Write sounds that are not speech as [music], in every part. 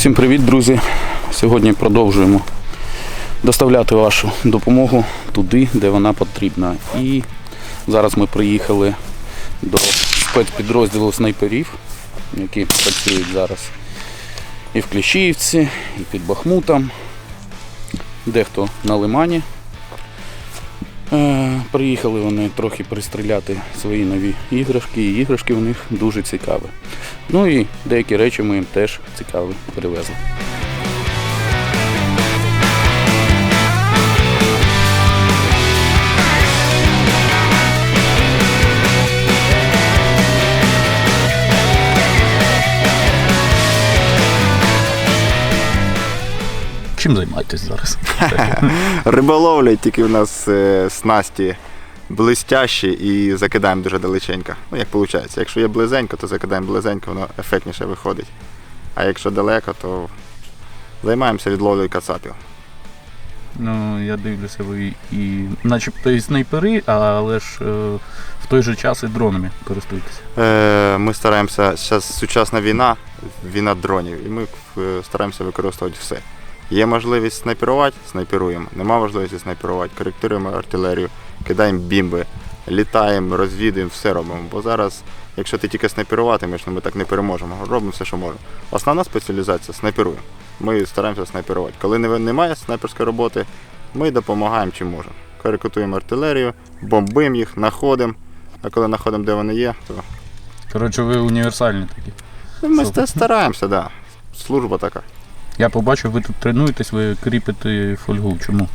Всім привіт, друзі! Сьогодні продовжуємо доставляти вашу допомогу туди, де вона потрібна. І зараз ми приїхали до спецпідрозділу снайперів, які працюють зараз і в Кліщіївці, і під Бахмутом, дехто на Лимані. Е, Приїхали вони трохи пристріляти свої нові іграшки, і іграшки у них дуже цікаві. Ну і деякі речі ми їм теж цікаві привезли. Чим займаєтесь зараз? [laughs] Риболовля, тільки в нас е, снасті блистящі і закидаємо дуже далеченько. Ну, як виходить. Якщо є близенько, то закидаємо близенько, воно ефектніше виходить. А якщо далеко, то займаємося відловлею кацапів. Ну, я дивлюся, ви і начебто і снайпери, але ж е, в той же час і дронами користуєтеся. Е, ми стараємося, зараз сучасна війна, війна дронів, і ми е, стараємося використовувати все. Є можливість снайперувати, снайперуємо. Нема можливості снайперувати, коректуємо артилерію, кидаємо бімби, літаємо, розвідуємо, все робимо. Бо зараз, якщо ти тільки снайперуватимеш, ну ми так не переможемо. Робимо все, що можемо. Основна спеціалізація снайперуємо. Ми стараємося снайперувати. Коли немає снайперської роботи, ми допомагаємо чим можемо. Коректуємо артилерію, бомбимо їх, знаходимо. А коли знаходимо, де вони є, то Коротше, ви універсальні такі. Ну, Ми стараємося, так. Да. Служба така. Я побачив, ви тут тренуєтесь, ви кріпите фольгу. Чому?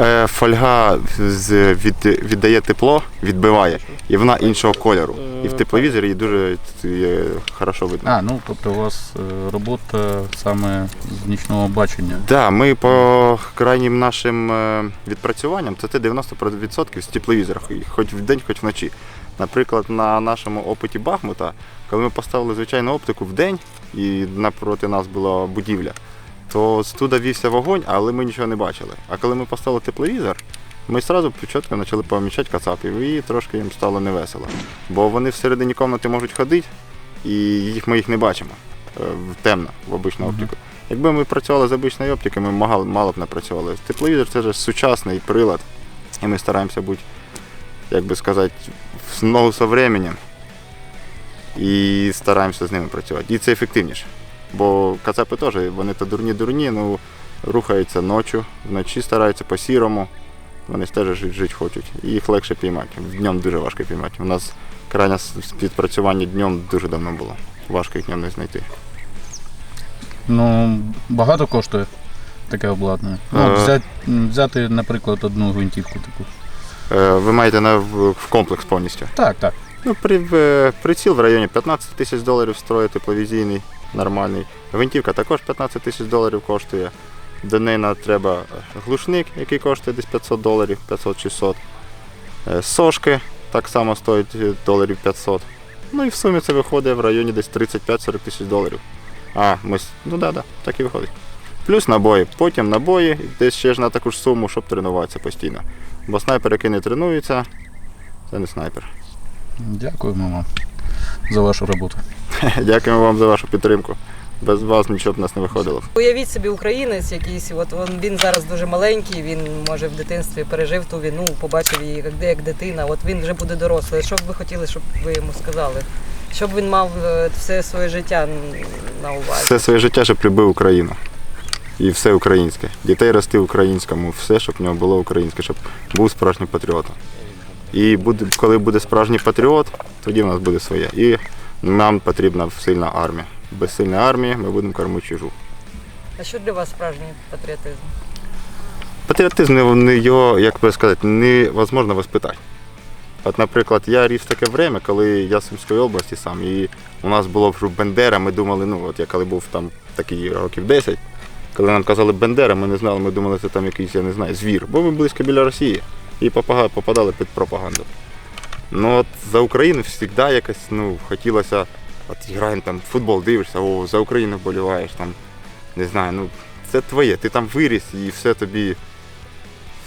Е, фольга з, від, віддає тепло, відбиває, і вона іншого кольору. І в тепловізорі її дуже е, хорошо видно. А, ну тобто у вас е, робота саме з нічного бачення. Да, ми по крайнім нашим е, відпрацюванням це те 90% з тепловізора, хоч вдень, хоч вночі. Наприклад, на нашому опиті Бахмута, коли ми поставили звичайну оптику вдень і напроти нас була будівля, то туди вівся вогонь, але ми нічого не бачили. А коли ми поставили тепловізор, ми одразу чітко почали помічати кацапів, і трошки їм стало невесело. Бо вони всередині кімнати можуть ходити, і їх, ми їх не бачимо е, в темно, в обичну оптику. Якби ми працювали з обичної оптики, ми мало, мало б не працювали. Тепловізор це ж сучасний прилад, і ми стараємося бути, як би сказати, в ногу со временем. І стараємося з ними працювати. І це ефективніше. Бо кацапи теж, вони то дурні-дурні, ну рухаються ночі, вночі стараються по-сірому. Вони ж теж жити, жити хочуть. І їх легше піймати. Днем дуже важко піймати. У нас крайнє співпрацювання днем дуже давно було. Важко їх днем не знайти. Ну, багато коштує таке обладнання. Ну, Е. взяти, взяти, наприклад, одну гвинтівку таку. Е, Ви маєте на в комплекс повністю. Так, так. Ну, при, приціл в районі 15 тисяч доларів стоїть тепловізійний, нормальний. Гвинтівка також 15 тисяч доларів коштує. До неї треба глушник, який коштує десь 500 доларів, 500-600. Е, Сошки так само стоять е, доларів 500. Ну і в сумі це виходить в районі десь 35-40 тисяч доларів. А, ми, ну да, да, так і виходить. Плюс набої. Потім набої, десь ще ж на таку ж суму, щоб тренуватися постійно. Бо снайпер, який не тренується, це не снайпер. Дякуємо вам за вашу роботу. [laughs] Дякуємо вам за вашу підтримку. Без вас нічого б нас не виходило. Уявіть собі, українець якийсь, от він, він зараз дуже маленький, він може в дитинстві пережив ту війну, побачив її як, як дитина. От він вже буде дорослий. Що б ви хотіли, щоб ви йому сказали? Щоб він мав е, все своє життя на увазі. Все своє життя, щоб любив Україну. І все українське. Дітей рости українському, все, щоб в нього було українське, щоб був справжнім патріотом. І буде, коли буде справжній патріот, тоді в нас буде своє. І нам потрібна сильна армія. Без сильної армії ми будемо кормити чужу. А що для вас справжній патріотизм? Патріотизм не- не його, як би сказати, невозможно воспитати. От, наприклад, я ріс таке время, коли я з Сумської області сам, і у нас було вже Бендера, ми думали, ну от я коли був там такий років 10, коли нам казали Бендера, ми не знали, ми думали, це там якийсь, я не знаю, звір, бо ми близько біля Росії і попадали під пропаганду. Ну от за Україну завжди якось ну, хотілося, от граємо там футбол, дивишся, о, за Україну вболіваєш, там, не знаю, ну це твоє, ти там виріс і все тобі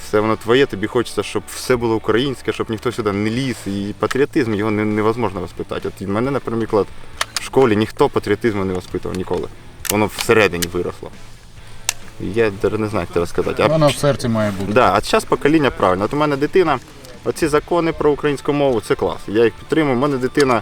все воно твоє, тобі хочеться, щоб все було українське, щоб ніхто сюди не ліз. І патріотизм його не, невозможно воспитати. От мене, наприклад, в школі ніхто патріотизму не воспитував ніколи. воно всередині виросло. Я не знаю, як це розказати. Вона в серці має бути. Да, а зараз покоління правильно. От у мене дитина, оці закони про українську мову це клас. Я їх підтримую. У мене дитина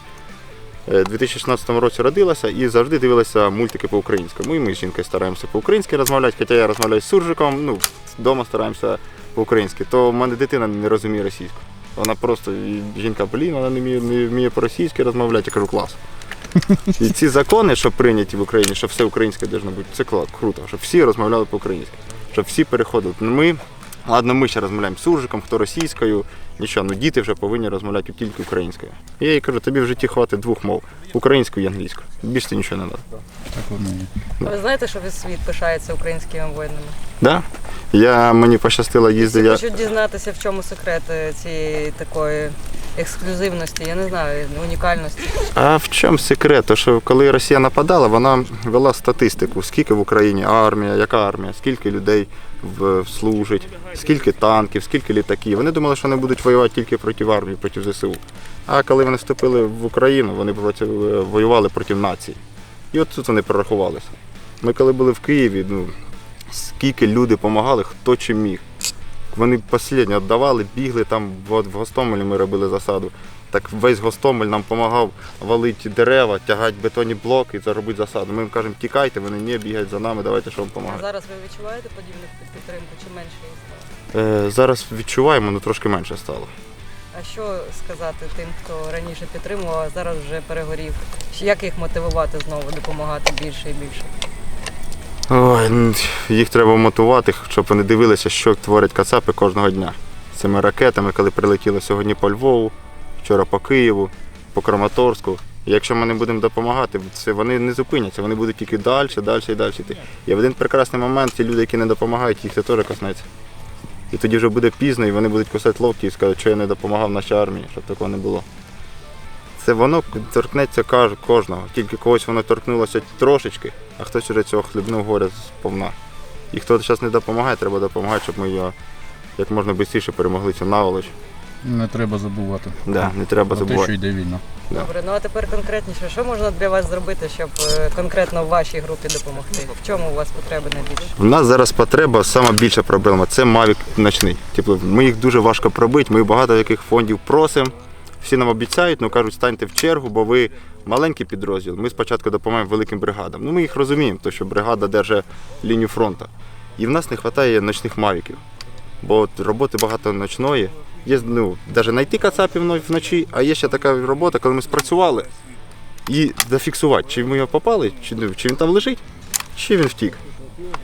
е, у 2016 році родилася і завжди дивилася мультики по-українському. І ми з жінкою стараємося по-українськи розмовляти, хоча я розмовляю з суржиком, ну, вдома стараємося по-українськи, то в мене дитина не розуміє російську. Вона просто, жінка, блін, вона не вміє, не вміє по-російськи розмовляти, я кажу, клас. І ці закони, що прийняті в Україні, що все українське должно бути, це круто, щоб всі розмовляли по-українськи, щоб всі переходили. Ну, Ми, ладно, ми ще розмовляємо суржиком, хто російською, нічого, ну діти вже повинні розмовляти тільки українською. Я їй кажу, тобі в житті хватить двох мов українською і англійською. Більше нічого не треба. Ви знаєте, що весь світ пишається українськими воїнами? Да? Я, мені пощастило їздити. Я... хочуть дізнатися, в чому секрет е, цієї такої ексклюзивності, я не знаю, унікальності. А в чому секрет? Що коли Росія нападала, вона вела статистику, скільки в Україні армія, яка армія, скільки людей в, служить, скільки танків, скільки літаків. Вони думали, що вони будуть воювати тільки проти армії, проти ЗСУ. А коли вони вступили в Україну, вони проти, воювали проти нації. І от тут вони прорахувалися. Ми коли були в Києві, ну, скільки люди допомагали, хто чим міг. Вони останнє віддавали, бігли там в, в Гостомелі ми робили засаду. Так весь Гостомель нам допомагав валити дерева, тягати бетонні блоки, заробити засаду. Ми їм кажемо, тікайте, вони не бігають за нами, давайте що вам допомагати. зараз ви відчуваєте подібних під- підтримку чи менше її стало? Е, зараз відчуваємо, але трошки менше стало. А що сказати тим, хто раніше підтримував, а зараз вже перегорів? Як їх мотивувати знову допомагати більше і більше? Ой, їх треба мотивувати, щоб вони дивилися, що творять кацапи кожного дня. Цими ракетами, коли прилетіли сьогодні по Львову, вчора по Києву, по Краматорську. Якщо ми не будемо допомагати, це вони не зупиняться, вони будуть тільки далі, далі і далі. І в один прекрасний момент ті люди, які не допомагають, їх це теж коснеться. І тоді вже буде пізно, і вони будуть кусати локті і скажуть, що я не допомагав нашій армії, щоб такого не було. Це воно торкнеться кожного. Тільки когось воно торкнулося трошечки, а хтось уже цього хлібнув горя сповна. І хто зараз не допомагає, треба допомагати, щоб ми його як можна швидше перемогли цю наволоч. Не треба забувати. Да, не треба Про те, що йде війна. Да. Добре, ну а тепер конкретніше, що можна для вас зробити, щоб е, конкретно в вашій групі допомогти? В чому у вас потреби найбільше? У нас зараз потреба, сама більша проблема це Mavic ночний. Типу, ми їх дуже важко пробити, ми багато яких фондів просимо. Всі нам обіцяють, ну кажуть, станьте в чергу, бо ви маленький підрозділ. Ми спочатку допомагаємо великим бригадам. Ну ми їх розуміємо, тому що бригада держить лінію фронту. І в нас не вистачає ночних мавіків. Бо от роботи багато ночної. Є ну, навіть знайти кацапів вночі, а є ще така робота, коли ми спрацювали і зафіксувати, чи ми його попали, чи, ну, чи він там лежить, чи він втік.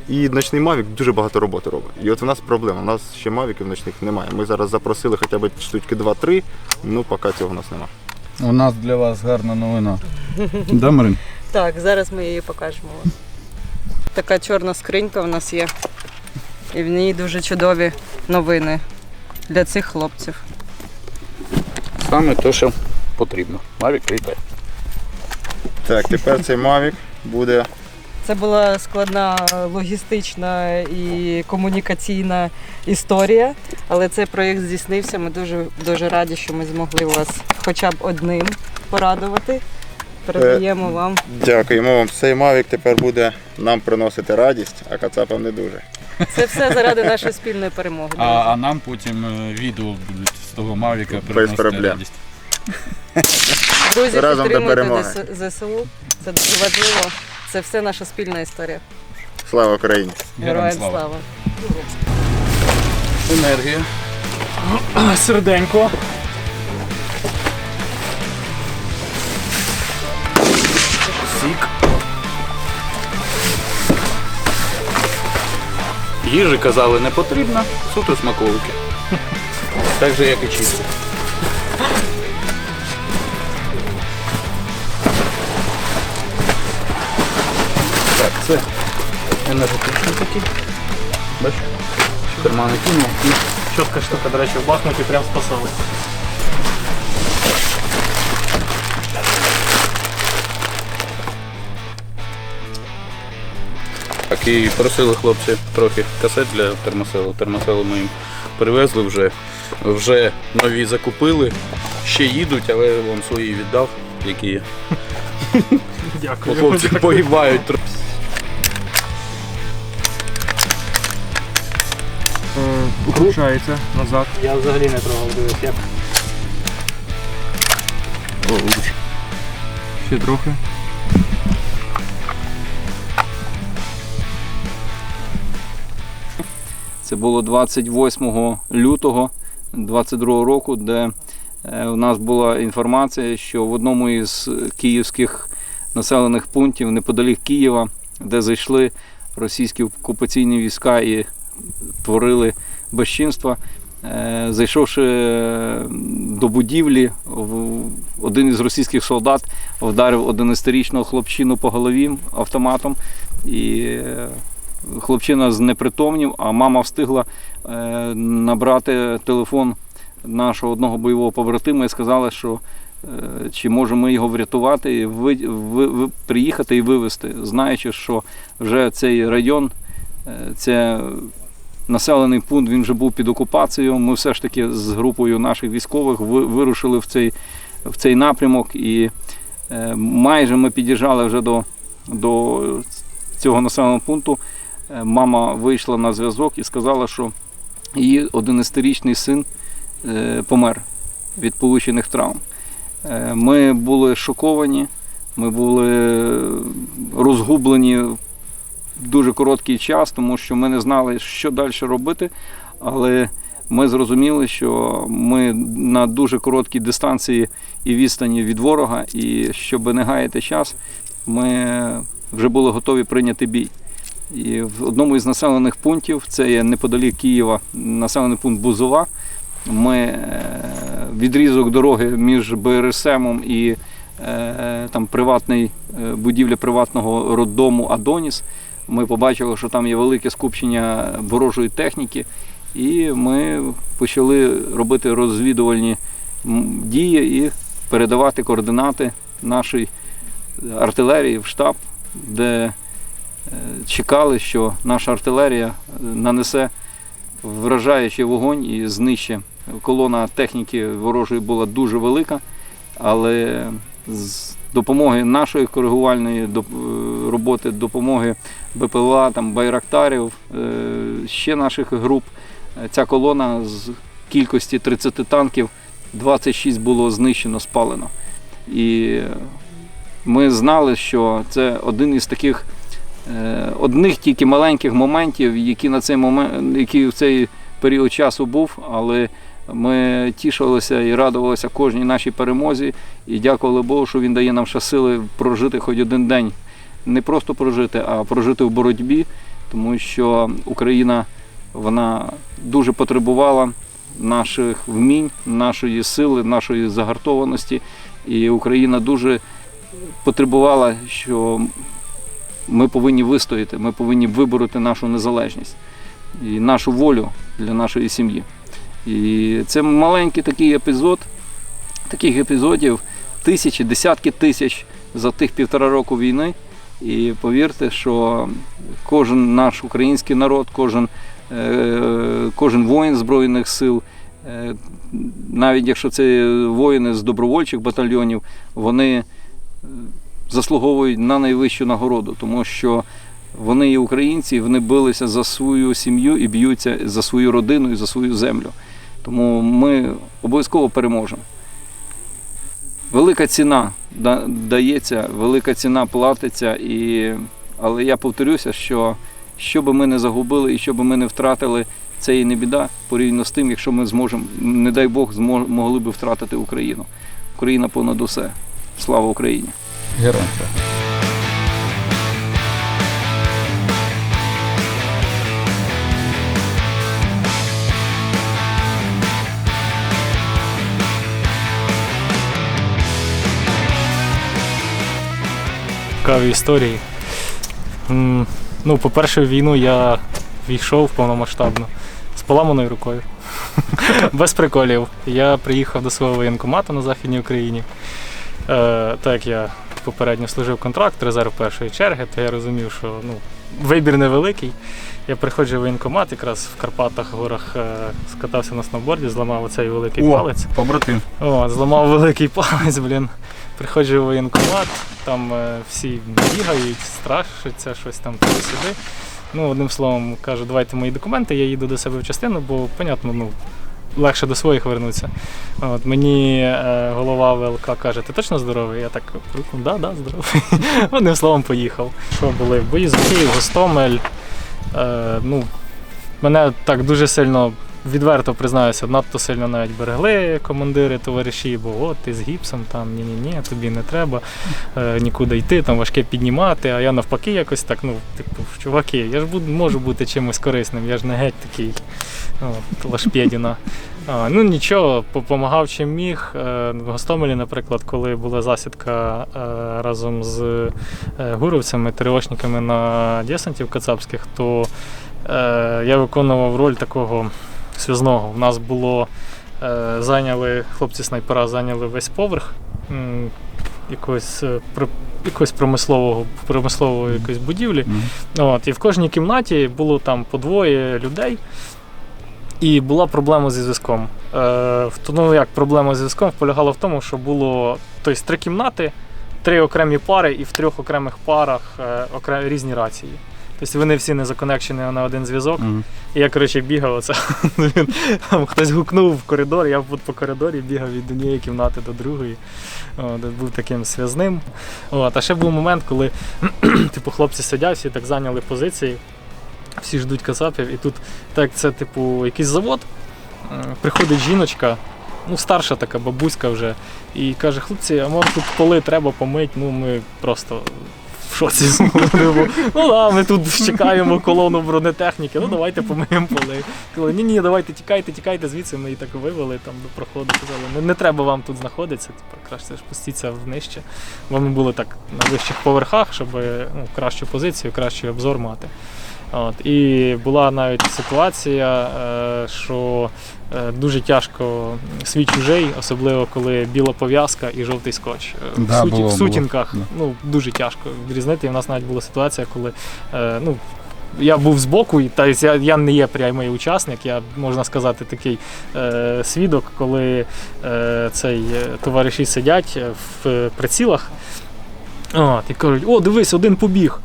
І ночний Мавік дуже багато роботи робить. І от у нас проблема. У нас ще Мавіків ночних немає. Ми зараз запросили хоча б штучки 2-3, ну поки цього у нас немає. У нас для вас гарна новина. Да, Марин? Так, зараз ми її покажемо. вам. Така чорна скринька в нас є. І в ній дуже чудові новини для цих хлопців. Саме те, що потрібно. Мавік літає. Так, тепер цей Мавік буде. Це була складна логістична і комунікаційна історія, але цей проєкт здійснився. Ми дуже дуже раді, що ми змогли вас хоча б одним порадувати. Передаємо вам. Дякуємо вам. Цей Мавік тепер буде нам приносити радість, а кацапам не дуже. Це все заради нашої спільної перемоги. А, друзі. а нам потім е, відео будуть з того Мавіка приносити проблем. радість. Друзі, разом до підтримуйте перемоги. ЗСУ. Це дуже важливо. Це все наша спільна історія. Слава Україні! Героям слава! Енергія. [clears throat] Серденько. Їжі казали не потрібно, суто смаколики. Так же, як і чисто. Так, це енергетичний такий. Бачиш? Кармани кинув і Чітка штука, до речі, в Бахмуті прям спасали. Так, і просили хлопці трохи касет для термоселу. Термоселу ми їм привезли вже. Вже нові закупили, ще їдуть, але я вам свої віддав, які є. Дякую. Хлопці поїбають. Вручається назад. Я взагалі не трогав, дивись, як. Ще трохи. Це було 28 лютого 22 року, де е, у нас була інформація, що в одному із київських населених пунктів неподалік Києва, де зайшли російські окупаційні війська і творили безчинства, е, зайшовши е, до будівлі, один із російських солдат вдарив 11-річного хлопчину по голові автоматом. І е, хлопчина знепритомнів, а мама встигла е, набрати телефон нашого одного бойового побратима і сказала, що е, чи можемо ми його врятувати, і ви, ви, ви- приїхати і вивезти, знаючи, що вже цей район, е, це населений пункт, він вже був під окупацією. Ми все ж таки з групою наших військових вирушили в цей, в цей напрямок і майже ми під'їжджали вже до, до цього населеного пункту. Е, Мама вийшла на зв'язок і сказала, що її 11-річний син е, помер від получених травм. Е, Ми були шоковані, ми були розгублені в дуже короткий час, тому що ми не знали, що далі робити. Але ми зрозуміли, що ми на дуже короткій дистанції і відстані від ворога, і щоб не гаяти час, ми вже були готові прийняти бій. І в одному із населених пунктів, це є неподалік Києва, населений пункт Бузова. Ми е, відрізок дороги між БРСМом і е, там приватний е, будівля приватного роддому Адоніс. Ми побачили, що там є велике скупчення ворожої техніки, і ми почали робити розвідувальні дії і передавати координати нашої артилерії в штаб, де чекали, що наша артилерія е, нанесе вражаючий вогонь і знищить. Колона техніки ворожої була дуже велика, але з допомоги нашої коригувальної е, роботи, допомоги БПЛА, там, байрактарів, е, ще наших груп, ця колона з кількості 30 танків 26 було знищено, спалено. І ми знали, що це один із таких одних тільки маленьких моментів, які на цей момент, які в цей період часу був, але ми тішилися і радувалися кожній нашій перемозі і дякували Богу, що він дає нам ще сили прожити хоч один день. Не просто прожити, а прожити в боротьбі, тому що Україна вона дуже потребувала наших вмінь, нашої сили, нашої загартованості. І Україна дуже потребувала, що ми повинні вистояти, ми повинні вибороти нашу незалежність і нашу волю для нашої сім'ї. І це маленький такий епізод, таких епізодів тисячі, десятки тисяч за тих півтора року війни. І повірте, що кожен наш український народ, кожен, е, кожен воїн Збройних сил, е, навіть якщо це воїни з добровольчих батальйонів, вони заслуговують на найвищу нагороду, тому що вони є українці, вони билися за свою сім'ю і б'ються за свою родину і за свою землю. Тому ми обов'язково переможемо. Велика ціна дається, велика ціна платиться, і... але я повторюся, що що би ми не загубили і що би ми не втратили, це і не біда порівняно з тим, якщо ми зможемо, не дай Бог, змо- могли би втратити Україну. Україна понад усе. Слава Україні! Героям. слава. Цікаві історії. Ну, по-перше, в війну я війшов повномасштабно з поламаною рукою. [laughs] Без приколів. Я приїхав до свого воєнкомату на Західній Україні. Е, так я попередньо служив контракт, резерв першої черги, то я розумів, що ну, вибір невеликий. Я приходжу в воєнкомат, якраз в Карпатах, в горах е, скатався на сноуборді, зламав оцей великий палець. побратим. От, зламав великий палець, блін. Приходжу в воєнкомат, там е, всі бігають, страшаться, щось там туди-сюди. Ну, одним словом, кажу, давайте мої документи, я їду до себе в частину, бо, понятно, ну, легше до своїх вернутися. От, мені е, голова ВЛК каже, ти точно здоровий? Я так да, да, здоровий. [laughs] Одним словом, поїхав. Що були? Бої з Київ, Гостомель. Е, ну, мене так дуже сильно. Відверто признаюся, надто сильно навіть берегли командири, товариші, бо от ти з гіпсом, там ні-ні-ні, тобі не треба е, нікуди йти, там важке піднімати, а я навпаки якось так, ну, типу, чуваки, я ж буду, можу бути чимось корисним, я ж не геть такий от, лашпєдіна. Ну нічого, допомагав чим міг. Е, В Гостомелі, наприклад, коли була засідка е, разом з е, гуровцями, ТРОшниками на десантів кацапських, то я виконував роль такого зв'язного. У нас було е, зайняли, хлопці снайпера зайняли весь поверх якогось, е, якогось промислового, промислової якоїсь будівлі. От, і в кожній кімнаті було там по двоє людей. І була проблема зі зв'язком. Е, ну, як проблема зі зв'язком полягала в тому, що було тобто, три кімнати, три окремі пари, і в трьох окремих парах е, окре- різні рації. Тобто вони всі не законекчені на один зв'язок. Мгм. І я, коротше, бігав. Оце. [laughs] Там, хтось гукнув в коридор, я от по коридорі бігав від однієї кімнати до другої. От, був таким зв'язним. От, а ще був момент, коли [clears throat] типу, хлопці сидять, всі так зайняли позиції, всі ждуть кацапів, і тут так це, типу, якийсь завод. Приходить жіночка, ну, старша така бабуська вже, і каже: хлопці, а може тут поли треба помити, ну ми просто. В шоці Типу, Ну да, ми тут чекаємо колону бронетехніки, ну давайте помиємо поли. Коли ні, ні, давайте тікайте, тікайте звідси. Ми її так вивели там до проходу. Казали, не, не треба вам тут знаходитися, типу, краще спустіться внижче. Бо ми були так на вищих поверхах, щоб ну, кращу позицію, кращий обзор мати. От. І була навіть ситуація, е, що е, дуже тяжко свій чужий, особливо коли біла пов'язка і жовтий скотч. Е, Да, в, суті, було, в сутінках Да. ну, дуже тяжко відрізнити. І в нас навіть була ситуація, коли ну, я був збоку, і та я, я не є прямий учасник, я можна сказати такий е, свідок, коли е, цей товариші сидять в прицілах. От, і кажуть, о, дивись, один побіг.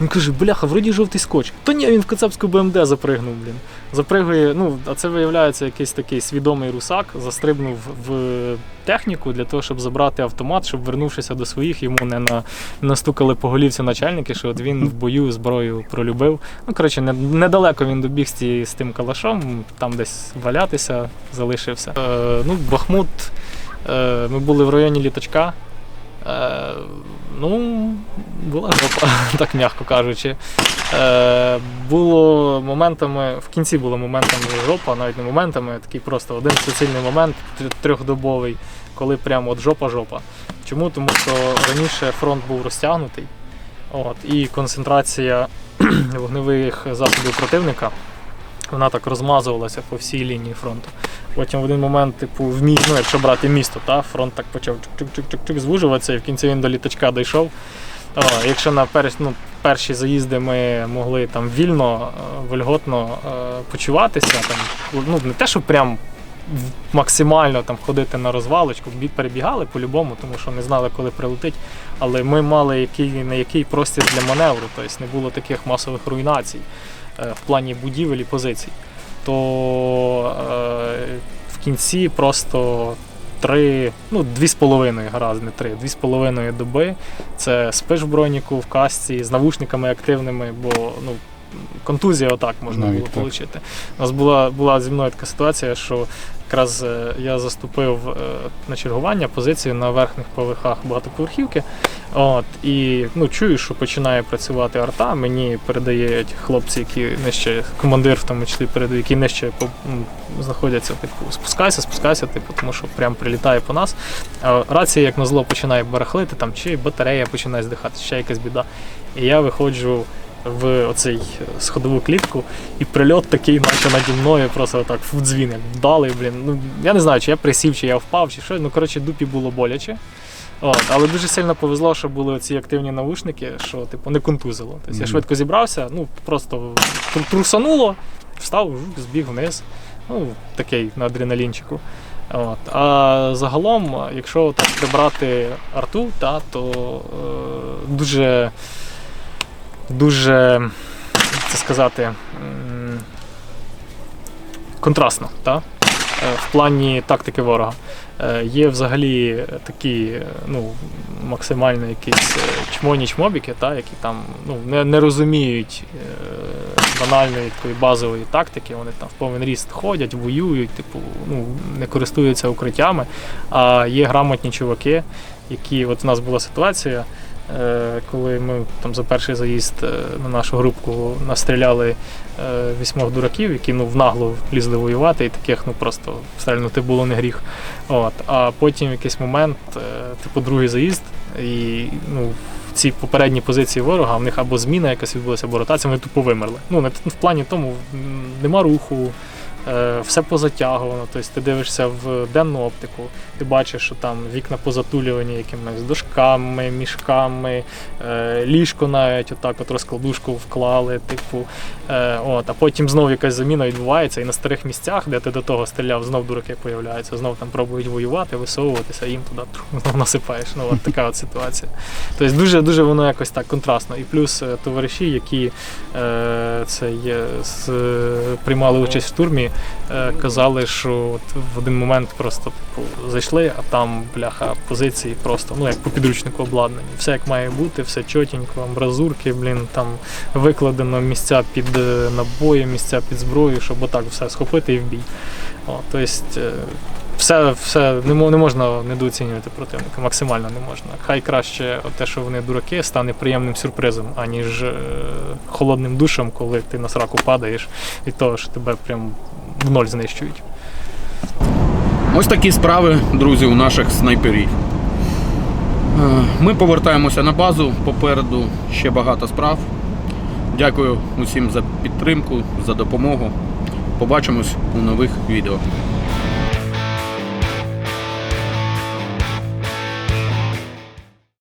Він каже, бляха, вроді жовтий скотч. То ні, він в кацапську БМД запригнув, блін. Запригує, ну, а це виявляється якийсь такий свідомий русак, застрибнув в техніку для того, щоб забрати автомат, щоб вернувшися до своїх, йому не на, настукали по голівці начальники, що от він в бою зброю пролюбив. Ну, коротше, не, недалеко він добіг з, з тим калашом, там десь валятися, залишився. Е, ну, Бахмут, е, ми були в районі літачка. Е, ну, була жопа, [laughs] так м'яко кажучи. Е, було моментами, в кінці було моментами жопа, навіть не моментами, такий просто один суцільний момент трьохдобовий, коли прямо от жопа-жопа. Чому? Тому що раніше фронт був розтягнутий, от, і концентрація [clears throat] вогневих засобів противника вона так розмазувалася по всій лінії фронту. Потім в один момент, типу, в мі... ну, якщо брати місто, та, фронт так почав чук-чук-чук-чук звужуватися, і в кінці він до літачка дійшов. О, якщо на пер... ну, перші заїзди ми могли там вільно, е, вольготно е, почуватися, там, ну, не те, що прям максимально там ходити на розвалочку, перебігали по-любому, тому що не знали, коли прилетить. Але ми мали який, не який простір для маневру, тобто не було таких масових руйнацій в плані будівель і позицій. То е, в кінці просто три, ну, дві з половиною, гаразд, не три, дві з половиною доби. Це спиш в броніку, в касці, з навушниками активними, бо ну, контузія отак можна Навіть було отримати. У нас була, була зі мною така ситуація, що якраз е, я заступив е, на чергування позицію на верхніх поверхах багатоповерхівки. От, і ну, чую, що починає працювати арта. Мені передають хлопці, які нижче, командир в тому числі передає, які нижче по- знаходяться, типу, спускайся, спускайся, типу, тому що прям прилітає по нас. А рація, як назло, починає барахлити, там, чи батарея починає здихати, ще якась біда. І я виходжу в оцей е, сходову клітку, і прильот такий, наче наді мною, просто отак в дзвін, як вдалий, блін. Ну, я не знаю, чи я присів, чи я впав, чи що. Ну, коротше, дупі було боляче. От, але дуже сильно повезло, що були ці активні навушники, що типу не контузило. Тобто я швидко зібрався, ну просто трусануло, встав, збіг вниз. Ну, такий на адреналінчику. От. А загалом, якщо так прибрати арту, та, то е, дуже, дуже це сказати, контрастно, та? Е, в плані тактики ворога. Е, Є взагалі такі ну, максимально якісь е, чмоні чмобіки, та, які там ну, не, не розуміють банальної такої базової тактики. Вони там в повен ріст ходять, воюють, типу, ну, не користуються укриттями. А є грамотні чуваки, які от у нас була ситуація. Е, Коли ми там за перший заїзд е, на нашу групку настріляли е, вісьмох дураків, які ну в наглу лізли воювати, і таких ну просто стрельнути було не гріх. От. А потім в якийсь момент, типу, другий заїзд, і ну, ці попередні позиції ворога, в них або зміна якась відбулася, або ротація, вони тупо вимерли. Ну, в плані тому нема руху. Е, Все позатягувано, тобто ти дивишся в денну оптику, ти бачиш, що там вікна позатулювані якимись дошками, мішками, е, ліжко навіть отак от розкладушку вклали, типу, Е, от, а потім знов якась заміна відбувається, і на старих місцях, де ти до того стріляв, знов дураки появляються, знов там пробують воювати, висовуватися, їм туди знов насипаєш. Ну, от така от ситуація. Тобто дуже, дуже воно якось так контрастно. І плюс товариші, які це з, приймали участь в штурмі, е, казали, що от в один момент просто типу, зайшли, а там бляха позиції просто, ну як по підручнику обладнані. Все як має бути, все чотенько, амбразурки, блін, там викладено місця під е, набої, місця під зброю, щоб отак все схопити і в бій. Тобто, е, все, все не, можна недооцінювати противника, максимально не можна. Хай краще те, що вони дураки, стане приємним сюрпризом, аніж холодним душем, коли ти на сраку падаєш від того, що тебе прям в ноль знищують. Ось такі справи, друзі, у наших снайперів. Е, Ми повертаємося на базу. Попереду ще багато справ. Дякую усім за підтримку, за допомогу. Побачимось у нових відео.